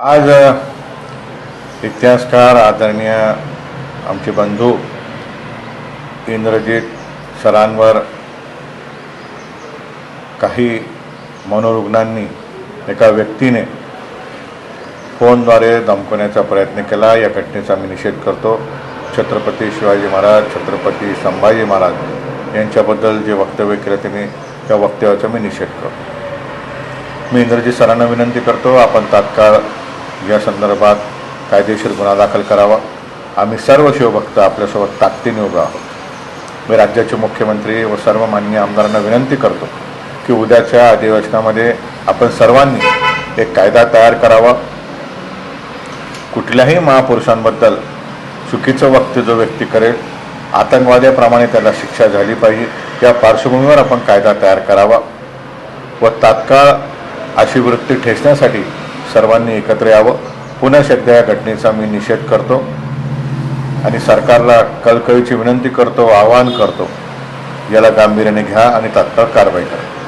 आज इतिहासकार आदरणीय आमचे बंधू इंद्रजित सरांवर काही मनोरुग्णांनी एका व्यक्तीने फोनद्वारे धमकवण्याचा प्रयत्न केला. या घटनेचा मी निषेध करतो. छत्रपती शिवाजी महाराज छत्रपती संभाजी महाराज यांच्याबद्दल जे वक्तव्य केलं त्यांनी त्या वक्तव्याचा मी निषेध करतो. मी इंद्रजित सरांना विनंती करतो आपण तात्काळ या संदर्भात कायदेशीर गुन्हा दाखल करावा. आम्ही सर्व शिवभक्त आपल्यासोबत ताकदीने उभे आहोत. मी राज्याचे मुख्यमंत्री व सर्व मान्य आमदारांना विनंती करतो की उद्याच्या अधिवेशनामध्ये आपण सर्वांनी एक कायदा तयार करावा. कुठल्याही महापुरुषांबद्दल चुकीचं वक्तव्य जो व्यक्ती करेल आतंकवाद्याप्रमाणे त्याला शिक्षा झाली पाहिजे या पार्श्वभूमीवर आपण कायदा तयार करावा व तात्काळ अशी वृत्ती ठेचण्यासाठी सर्वांनी एकत्र यावं. पुन्हा एकदा या घटनेचा मी निषेध करतो. आणि सरकारला कळकळीची विनंती करतो आवाहन करतो. याला गांभीर्याने घ्या आणि तात्काळ कारवाई करा.